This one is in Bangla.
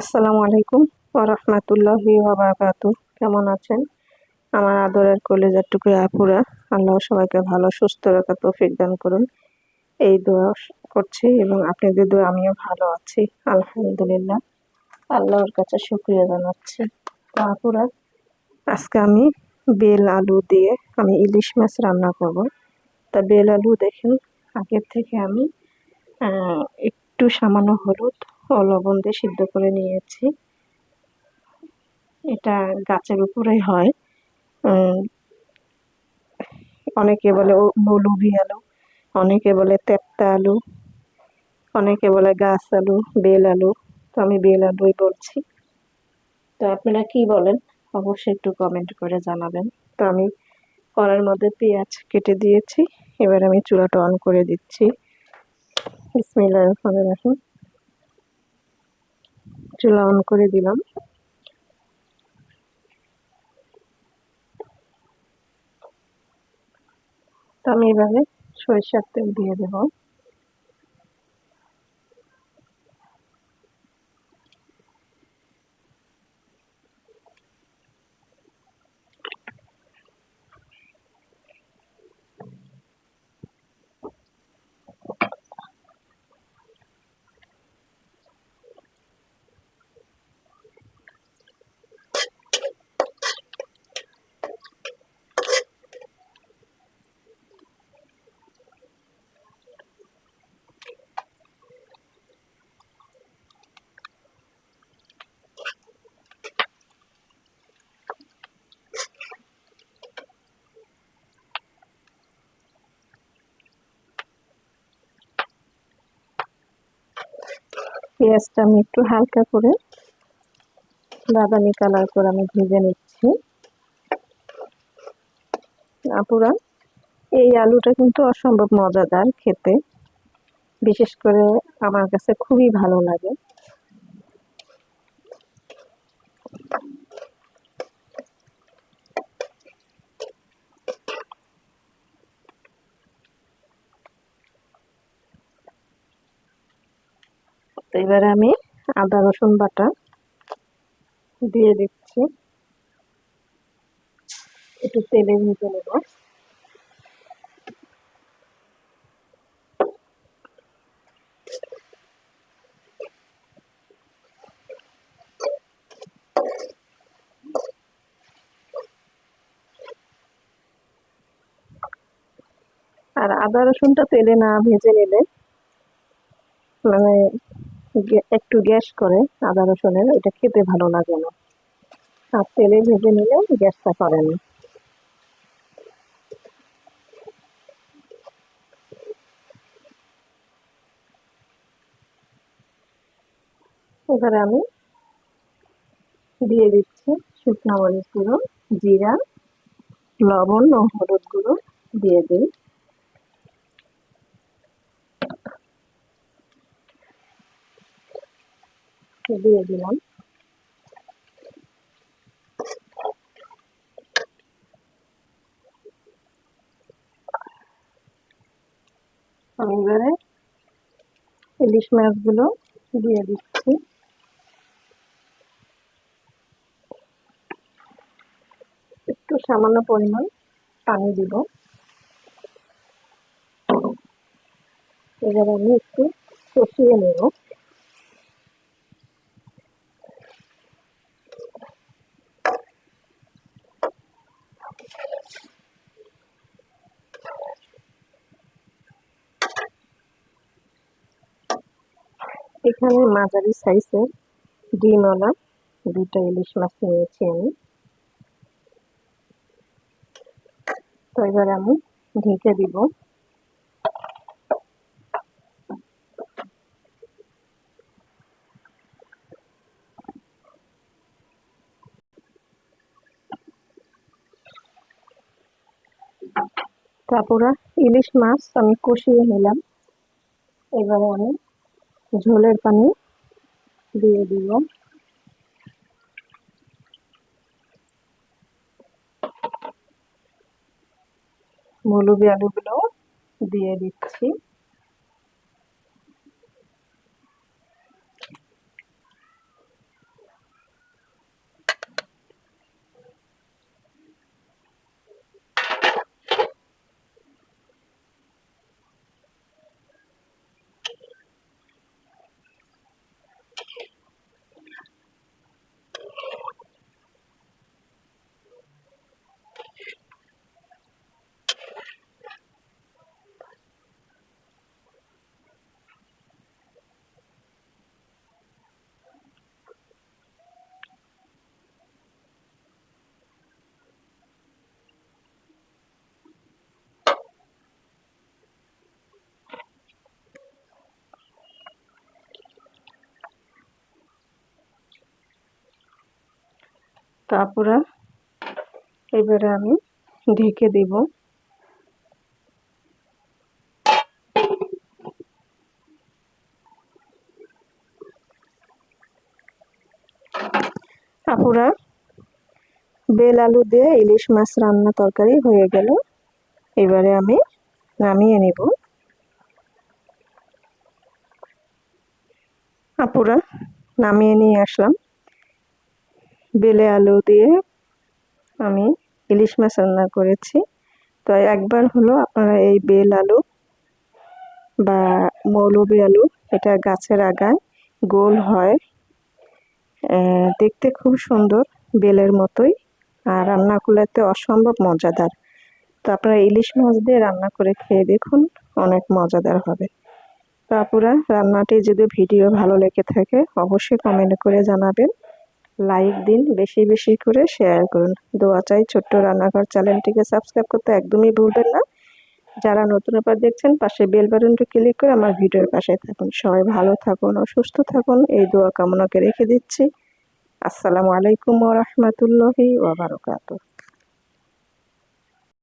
আসসালামু আলাইকুম ওরহমতুল্লাহি ওবারাকাতু কেমন আছেন? আমার আদরের কলেজার টুকরে আপুরা, আল্লাহ সবাইকে ভালো, সুস্থ রাখা তৌফিক দান করুন। এই দোয়া করছি এবং আপনাদের দোয়া আমিও ভালো আছি, আলহামদুলিল্লাহ। আল্লাহর কাছে শুক্রিয়া জানাচ্ছি। তো আপুরা, আজকে আমি বেল আলু দিয়ে আমি ইলিশ মাছ রান্না করব। তা বেল আলু দেখেন, আগের থেকে আমি একটু সামান্য হলুদ লবণ দিয়ে সিদ্ধ করে নিয়েছি। এটা গাছের উপরেই হয়। অনেকে বলে মৌলভি আলু, অনেকে বলে তেপ্তা আলু, অনেকে বলে গাছ আলু, বেল আলু। তো আমি বেল আলুই বলছি। তো আপনারা কি বলেন, অবশ্যই একটু কমেন্ট করে জানাবেন। তো আমি কড়ার মধ্যে পেঁয়াজ কেটে দিয়েছি। এবার আমি চুলাটা অন করে দিচ্ছি। বিসমিল্লাহির রহমানির রহিম। চুলা অন করে দিলাম। তো আমি এভাবে সরিষার তেল দিয়ে দেব। পেঁয়াজটা আমি একটু হালকা করে বাদামি কালার করে আমি ভেজে নিচ্ছি। আপুরা, এই আলুটা কিন্তু অসম্ভব মজাদার খেতে। বিশেষ করে আমার কাছে খুবই ভালো লাগে। তো এবারে আমি আদা, রসুন বাটা দিয়ে দিচ্ছি। একটু তেলে ভেজে নেব। আর আদা, রসুনটা তেলে না ভেজে নিলে মানে একটু গ্যাস করে আদা রসুনের এটা খেতে ভালো লাগে না। আর তেলে ভেজে নিলে গ্যাসটা করে না। এবারে আমি দিয়ে দিচ্ছি শুকনো মরিচ গুঁড়ো জিরা, লবণ ও হলুদ গুঁড়ো দিয়ে দিই। দিয়ে দিলাম। আমি এবারে ইলিশ মাছগুলো দিয়ে দিচ্ছি। একটু সামান্য পরিমাণ পানি দিব। এবারে আমি একটু কষিয়ে নেব। এখানে মাঝারি সাইজের ডিমওয়ালা, দুটো ইলিশ মাছ নিয়েছি আমি। তো এবার আমি ঢেকে দিব। তারপরে ইলিশ মাছ আমি কষিয়ে নিলাম। এবারে আমি ঝোলের পানি দিয়ে দিব। মৌলবি আলুগুলো দিয়ে দিচ্ছি। তারপরে এবারে আমি ঢেকে দিব। আপুরা, বেল আলু দিয়ে ইলিশ মাছ রান্না তরকারি হয়ে গেল। এবারে আমি নামিয়ে নিব। আপুরা, নামিয়ে নিয়ে আসলাম। বেলে আলু দিয়ে আমি ইলিশ মাছ রান্না করেছি। তো একবার হলো আপনারা এই বেল আলু বা মৌলবি আলু, এটা গাছের আগায় গোল হয়। দেখতে খুব সুন্দর বেলের মতোই আর রান্না করলে অসম্ভব মজাদার। তো আপনারা ইলিশ মাছ দিয়ে রান্না করে খেয়ে দেখুন, অনেক মজাদার হবে। তো আপুরা, রান্নাটি যদি ভিডিও ভালো লেগে থাকে, অবশ্যই কমেন্ট করে জানাবেন। লাইক দিন, বেশি বেশি করে শেয়ার করুন। দোয়া চাই ছোট্ট রান্নাঘর চ্যানেলটিকে সাবস্ক্রাইব করতে একদমই ভুলবেন না। যারা নতুন আবার দেখছেন, পাশে বেল বাটনটি ক্লিক করে আমার ভিডিওর পাশে থাকুন। সবাই ভালো থাকুন ও সুস্থ থাকুন, এই দোয়া কামনাকে রেখে দিচ্ছি। আসসালামু আলাইকুম ওরহমতুল্লাহি ওবরাকাতুহ